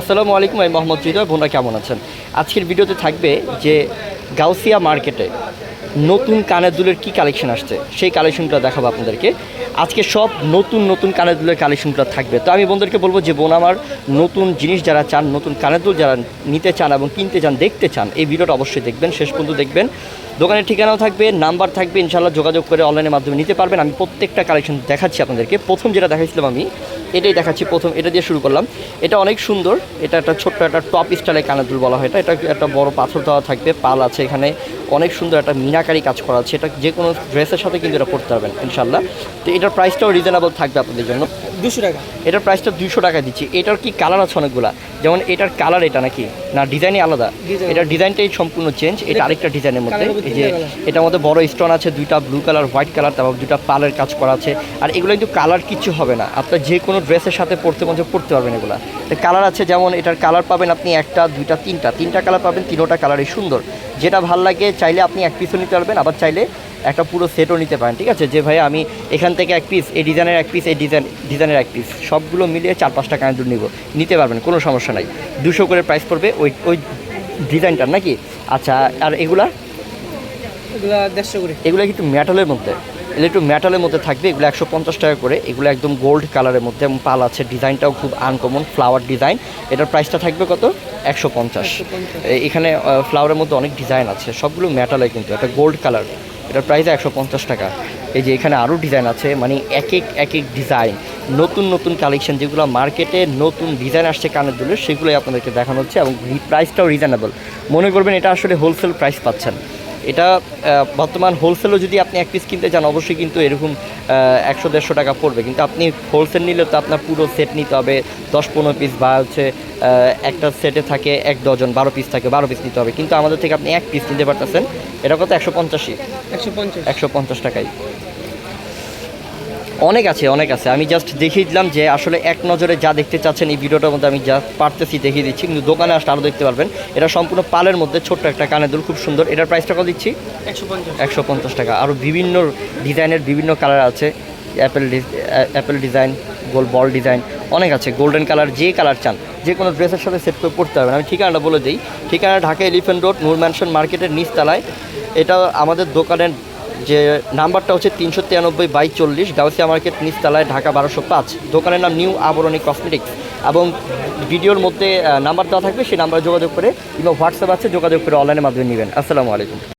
আসসালামু আলাইকুম, আমি মোহাম্মদ হৃদয়। বোনরা কেমন আছেন? আজকের ভিডিওতে থাকবে যে গাউসিয়া মার্কেটে নতুন কানের দুলের কী কালেকশন আসছে, সেই কালেকশনটা দেখাবো আপনাদেরকে। আজকে সব নতুন নতুন কানের দুলের কালেকশনটা থাকবে। তো আমি বন্ধুদেরকে বলব যে বোন আমার, নতুন জিনিস যারা চান, নতুন কানের দুল যারা নিতে চান এবং কিনতে চান, দেখতে চান, এই ভিডিওটা অবশ্যই দেখবেন, শেষ পর্যন্ত দেখবেন। দোকানের ঠিকানাও থাকবে, নাম্বার থাকবে ইনশাল্লাহ যোগাযোগ করে অনলাইনের মাধ্যমে নিতে পারবেন। আমি প্রত্যেকটা কালেকশন দেখাচ্ছি আপনাদেরকে। প্রথম যেটা দেখাচ্ছিলাম আমি এটাই দেখাচ্ছি প্রথম, এটা দিয়ে শুরু করলাম। এটা অনেক সুন্দর, এটা একটা ছোট্ট একটা টপ স্টাইলের কানাদুল দুল বলা হয়। এটা এটা একটা বড় পাথর দেওয়া থাকবে, পাল আছে এখানে। অনেক সুন্দর একটা মিনাকারি কাজ করা আছে। এটা যে কোনো ড্রেসের সাথে কিন্তু এটা করতে পারবেন ইনশাল্লাহ তো এটার প্রাইসটাও রিজনেবল থাকবে আপনাদের জন্য। দুশো টাকা। এটার প্রাইসটা দুশো টাকা দিচ্ছি। এটার কি কালার আছে অনেকগুলা? যেমন এটার কালার এটা নাকি? না ডিজাইনই আলাদা। এটার ডিজাইনটাই সম্পূর্ণ চেঞ্জ এটা আরেকটা ডিজাইনের মধ্যে। এই যে এটার মধ্যে বড় স্টোন আছে দুইটা ব্লু কালার হোয়াইট কালার তারপর দুইটা পালের কাজ করা আছে। আর এগুলো কিন্তু কালার কিছু হবে না। আপনার যে কোনো ড্রেসের সাথে পরতে মধ্যে পড়তে পারবেন এগুলা। কালার আছে যেমন এটার কালার পাবেন আপনি একটা দুইটা তিনটা। তিনটা কালার পাবেন তিনোটা কালারই সুন্দর। যেটা ভালো লাগে চাইলে আপনি এক পিসও নিতে পারবেন আবার চাইলে একটা পুরো সেটও নিতে পারেন ঠিক আছে? যে ভাই আমি এখান থেকে এক পিস এই ডিজাইনের এক পিস এই ডিজাইন ডিজাইনের এক পিস সবগুলো মিলিয়ে চার পাঁচটা কানের নিব নিতে পারবেন কোনো সমস্যা নাই। দুশো করে প্রাইস পড়বে ওই ওই ডিজাইনটার নাকি? আচ্ছা আর এগুলা? এগুলা দেড়শো করে। এগুলো কিন্তু মেটালের মধ্যে। একটু মেটালের মধ্যে থাকবে এগুলো একশো পঞ্চাশ টাকা করে। এগুলো একদম গোল্ড কালারের মধ্যে এবং পাল আছে। ডিজাইনটাও খুব আনকমন ফ্লাওয়ার ডিজাইন এটার প্রাইসটা থাকবে কত? একশো পঞ্চাশ। এখানে ফ্লাওয়ারের মধ্যে অনেক ডিজাইন আছে। সবগুলো মেটালে কিন্তু একটা গোল্ড কালার এটার প্রাইস একশো পঞ্চাশ টাকা। এই যে এখানে আরও ডিজাইন আছে মানে এক এক এক এক ডিজাইন নতুন নতুন কালেকশন যেগুলো মার্কেটে নতুন ডিজাইন আসছে কানের দুলের সেগুলোই আপনাদেরকে দেখানো হচ্ছে এবং প্রাইসটাও রিজনেবল মনে করবেন এটা আসলে হোলসেল প্রাইস পাচ্ছেন। এটা বর্তমান হোলসেলও যদি আপনি এক পিস কিনতে চান অবশ্যই কিন্তু এরকম একশো দেড়শো টাকা পড়বে। কিন্তু আপনি হোলসেল নিলে তো আপনার পুরো সেট নিতে হবে দশ পনেরো পিস বা হচ্ছে একটা সেটে থাকে এক ডজন বারো পিস থাকে বারো পিস নিতে হবে। কিন্তু আমাদের থেকে আপনি এক পিস নিতে পারতেছেন এটা কত? একশো পঞ্চাশই। একশো পঞ্চাশ। একশো পঞ্চাশ টাকাই। অনেক আছে অনেক আছে। আমি জাস্ট দেখিয়ে দিলাম যে আসলে এক নজরে যা দেখতে চাচ্ছেন এই ভিডিওটার মধ্যে আমি যা পারতেছি দেখিয়ে দিচ্ছি। কিন্তু দোকানে আসলে আরও দেখতে পারবেন এটা সম্পূর্ণ পালের মধ্যে ছোট্ট একটা কানের দুল খুব সুন্দর। এটার প্রাইসটা কত দিচ্ছি? একশো পঞ্চাশ। একশো পঞ্চাশ টাকা। আরও বিভিন্ন ডিজাইনের বিভিন্ন কালার আছে। অ্যাপেল অ্যাপেল ডিজাইন গোল বল ডিজাইন অনেক আছে। গোল্ডেন কালার যে কালার চান যে কোনো ড্রেসের সাথে সেট করে পড়তে পারবেন। আমি ঠিকানাটা বলে দিই। ঠিকানা Dhaka elephant road Noor mansion মার্কেটের নিচতলায়। এটা আমাদের দোকানের যে নাম্বারটা হচ্ছে তিনশো তিরানব্বই বাই চল্লিশ, গাউসিয়া মার্কেট, নিচতলায় ঢাকা বারোশো পাঁচ। দোকানের নাম নিউ আবরণী কসমেটিক্স এবং ভিডিওর মধ্যে নাম্বার দেওয়া থাকবে, সেই নাম্বারে যোগাযোগ করে কিংবা হোয়াটসঅ্যাপ আছে, যোগাযোগ করে অনলাইনের মাধ্যমে নেবেন। আসসালামু আলাইকুম।